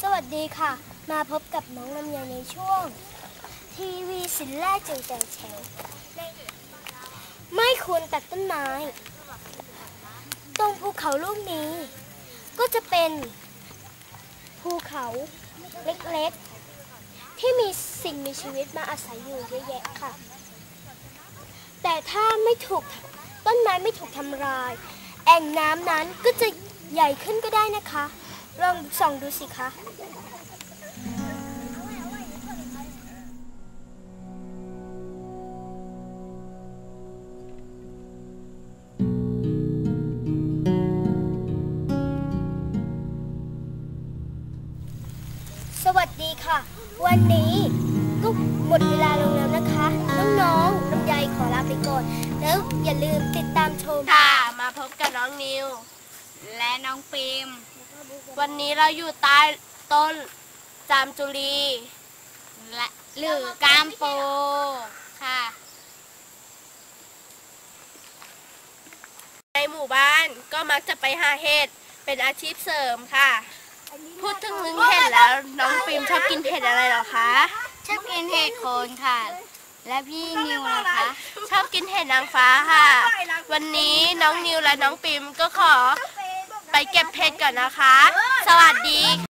สวัสดีค่ะ มาพบกับน้องลำไยในช่วง ทีวีสินแรกจึงแจงแฉวไม่ควรตัดต้นไม้ ตรงภูเขาลูกนี้ ก็จะเป็นภูเขาเล็กๆ ที่มีสิ่งมีชีวิตมาอาศัยอยู่เยอะแยะค่ะ แต่ถ้าไม่ถูกต้นไม้ไม่ถูกทำลาย แอ่งน้ำนั้นก็จะใหญ่ขึ้นก็ได้นะคะ ลองส่องดูสิคะสวัสดีค่ะ วันนี้ก็หมดเวลาลงแล้วนะคะ น้องๆลำไยขอลาไปก่อน แล้วอย่าลืมติดตามชม ค่ะ มาพบกับน้องนิว และน้องปิมวันนี้เราอยู่ใต้ต้นจามจุลีและหรือกามโปค่ะ ในหมู่บ้านก็มักจะไปหาเห็ดเป็นอาชีพเสริมค่ะ พูดถึงเรื่องเห็ดแล้ว น้องปิมชอบกินเห็ดอะไรเหรอคะชอบกินเห็ดโคนค่ะ และพี่นิวนะคะ ชอบกินเห็ดนางฟ้าค่ะ วันนี้น้องนิวและน้องปิมก็ขอไป เก็บเพชรก่อนนะคะ สวัสดี